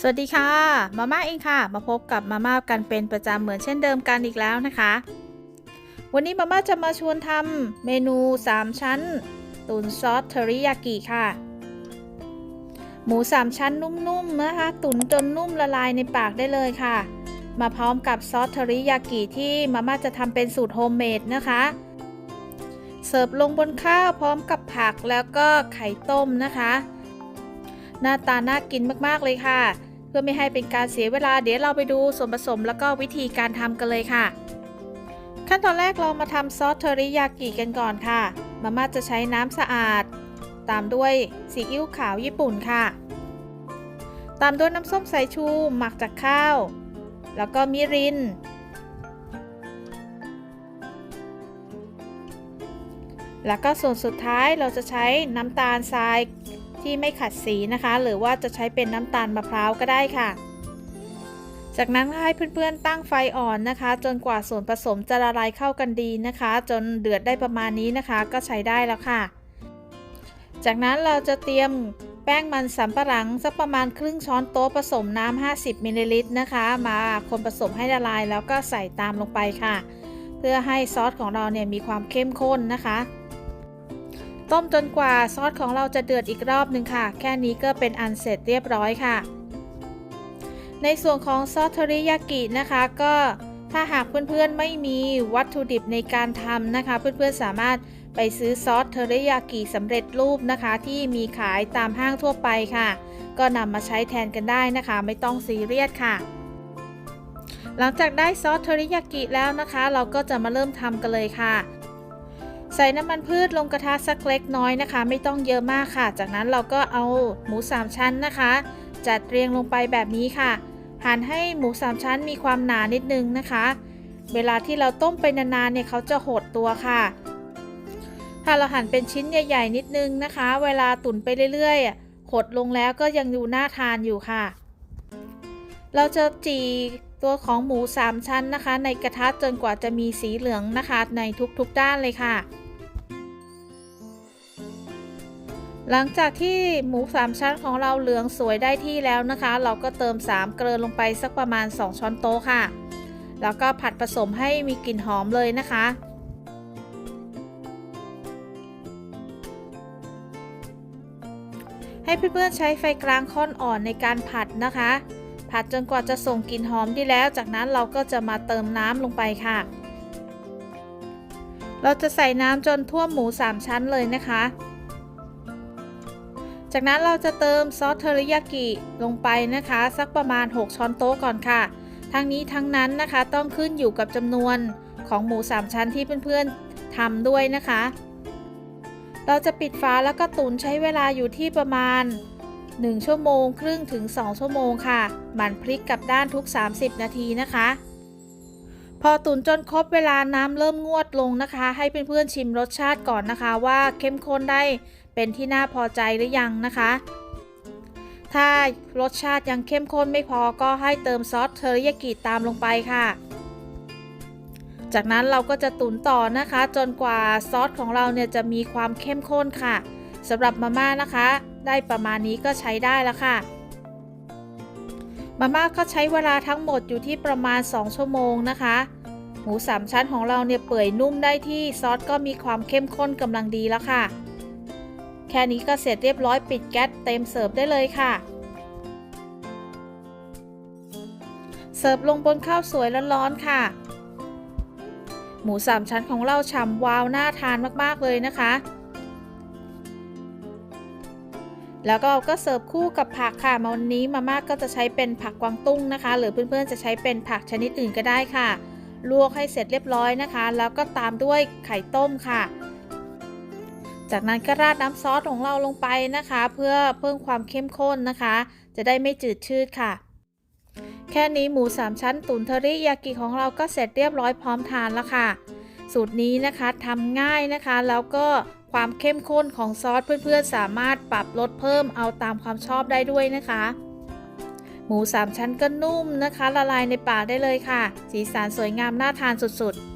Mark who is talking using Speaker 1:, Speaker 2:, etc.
Speaker 1: สวัสดีค่ะมาม่าเองค่ะ มาพบกับมาม่ากันเป็นประจำเหมือนเช่นเดิมกันอีกแล้วนะคะ วันนี้มาม่าจะมาชวนทำเมนู 3 ชั้น ตุ๋นซอสเทอริยากิค่ะ หมู 3 ชั้นนุ่มๆนะคะ ตุ๋นจนนุ่มละลายในปากได้เลยค่ะ มาพร้อมกับซอสเทอริยากิที่มาม่าจะทำเป็นสูตรโฮมเมดนะคะ เสิร์ฟลงบนข้าวพร้อมกับผักแล้วก็ไข่ต้มนะคะ หน้าตาน่ากินมากๆเลยค่ะ เพื่อไม่ให้เป็นการเสียเวลาเดี๋ยวเราไปดูส่วนผสมแล้วก็วิธีการทำกันเลยค่ะ ขั้นตอนแรกเรามาทำซอสเทอริยากิกันก่อนค่ะ มาม่าจะใช้น้ำสะอาด ตามด้วยซีอิ๊วขาวญี่ปุ่นค่ะ ตามด้วยน้ำส้มสายชู หมักจากข้าว แล้วก็มิรินแล้วก็ส่วนสุดท้ายเราจะใช้น้ำตาลทราย ที่ไม่ขัดสีนะคะ หรือว่าจะใช้เป็นน้ำตาลมะพร้าวก็ได้ค่ะ จากนั้นให้เพื่อนๆตั้งไฟอ่อนนะคะ จนกว่าส่วนผสมจะละลายเข้ากันดีนะคะ จนเดือดได้ประมาณนี้นะคะ ก็ใช้ได้แล้วค่ะ จากนั้นเราจะเตรียมแป้งมันสำปะหลังสักประมาณครึ่งช้อนโต๊ะผสมน้ำ 50 มิลลิลิตรนะคะ มาคนผสมให้ละลายแล้วก็ใส่ตามลงไปค่ะ เพื่อให้ซอสของเราเนี่ยมีความเข้มข้นนะคะ ต้มจนกว่าซอสของเราจะเดือดอีกรอบหนึ่งค่ะ แค่นี้ก็เป็นอันเสร็จเรียบร้อยค่ะ ในส่วนของซอสเทอริยากินะคะก็ถ้าหากเพื่อนๆไม่มีวัตถุดิบในการทำนะคะ เพื่อนๆสามารถไปซื้อซอสเทอริยากิสำเร็จรูปนะคะ ที่มีขายตามห้างทั่วไปค่ะ ก็นำมาใช้แทนกันได้นะคะ ไม่ต้องซีเรียสค่ะ หลังจากได้ซอสเทอริยากิแล้วนะคะ เราก็จะมาเริ่มทำกันเลยค่ะ ใส่น้ำมันพืชลงกระทะสักเล็กน้อยนะคะ ไม่ต้องเยอะมากค่ะ จากนั้นเราก็เอาหมู3ชั้นนะคะ จัดเรียงลงไปแบบนี้ค่ะ หั่นให้หมู3ชั้นมีความหนานิดนึงนะคะ เวลาที่เราต้มไปนานๆเนี่ยเขาจะหดตัวค่ะ ถ้าเราหั่นเป็นชิ้นใหญ่ ๆ นิดนึงนะคะ เวลาตุ๋นไปเรื่อยๆหดลงแล้วก็ยังดูน่าทานอยู่ค่ะ เราจะจีตัวของหมู 3 ชั้นนะคะ ในกระทะจนกว่าจะมีสีเหลืองนะคะ ในทุกๆด้านเลยค่ะ หลังจากที่หมู3ชั้นของเราเหลืองสวยได้ที่แล้วนะคะ เราก็เติม 3 เกลือลงไปสักประมาณ 2 ช้อนโต๊ะค่ะ แล้วก็ผัดผสมให้มีกลิ่นหอมเลยนะคะ ให้เพื่อนๆใช้ไฟกลางค่อนอ่อนในการผัดนะคะ ผัดจนกว่าจะส่งกลิ่นหอมด้แล้ว จากนั้นเราก็จะมาเติมน้ำลงไปค่ะ เราจะใส่น้ำจนท่วมหมู 3 ชั้นเลยนะคะ จากนั้นเราจะเติมซอสเทอริยากิลงไปนะคะ สักประมาณ 6 ช้อนโต๊ะก่อนค่ะ ทั้งนี้ทั้งนั้นนะคะต้องขึ้นอยู่กับจำนวนของหมู 3 ชั้นที่เพื่อนๆทำด้วยนะคะ เราจะปิดฝาแล้วก็ตุ๋นใช้เวลาอยู่ที่ประมาณ 1 ชั่วโมงครึ่งถึง 2 ชั่วโมงค่ะ หมั่นพลิกกลับด้านทุก 30 นาทีนะคะ พอตุ๋นจนครบเวลาน้ำเริ่มงวดลงนะคะ ให้เพื่อนๆชิมรสชาติก่อนนะคะ ว่าเข้มข้นได้ เป็นที่น่าพอใจหรือยังนะคะ ถ้ารสชาติยังเข้มข้นไม่พอก็ให้เติมซอสเทอริยากิตามลงไปค่ะ จากนั้นเราก็จะตุ๋นต่อนะคะ จนกว่าซอสของเราเนี่ยจะมีความเข้มข้นค่ะสำหรับมาม่านะคะ ได้ประมาณนี้ก็ใช้ได้แล้วค่ะมาม่าก็ใช้เวลาทั้งหมดอยู่ที่ประมาณ 2 ชั่วโมงนะคะ หมูสามชั้นของเราเนี่ยเปื่อยนุ่มได้ที่ซอสก็มีความเข้มข้นกำลังดีแล้วค่ะ แค่นี้ก็เสร็จเรียบร้อยปิดแก๊สเต็มเสิร์ฟได้เลยค่ะ เสิร์ฟลงบนข้าวสวยร้อนๆค่ะ หมูสามชั้นของเราฉ่ำวาวน่าทานมากๆเลยนะคะ แล้วก็ก็เสิร์ฟคู่กับผักค่ะมาวันนี้มาม่าก็จะใช้เป็นผักกวางตุ้งนะคะ หรือเพื่อนๆจะใช้เป็นผักชนิดอื่นก็ได้ค่ะ ลวกให้เสร็จเรียบร้อยนะคะ แล้วก็ตามด้วยไข่ต้มค่ะ จากนั้นก็ราดน้ำซอสของเราลงไปนะคะ เพื่อเพิ่มความเข้มข้นนะคะ จะได้ไม่จืดชืดค่ะ แค่นี้หมู 3 ชั้นตุ๋นเทอริยากิของเราก็เสร็จเรียบร้อยพร้อมทานแล้วค่ะ สูตรนี้นะคะทำง่ายนะคะ แล้วก็ความเข้มข้นของซอสเพื่อนๆ สามารถปรับลดเพิ่มเอาตามความชอบได้ด้วยนะคะ หมู 3 ชั้นก็นุ่มนะคะ ละลายในปากได้เลยค่ะ สีสันสวยงามน่าทานสุดๆ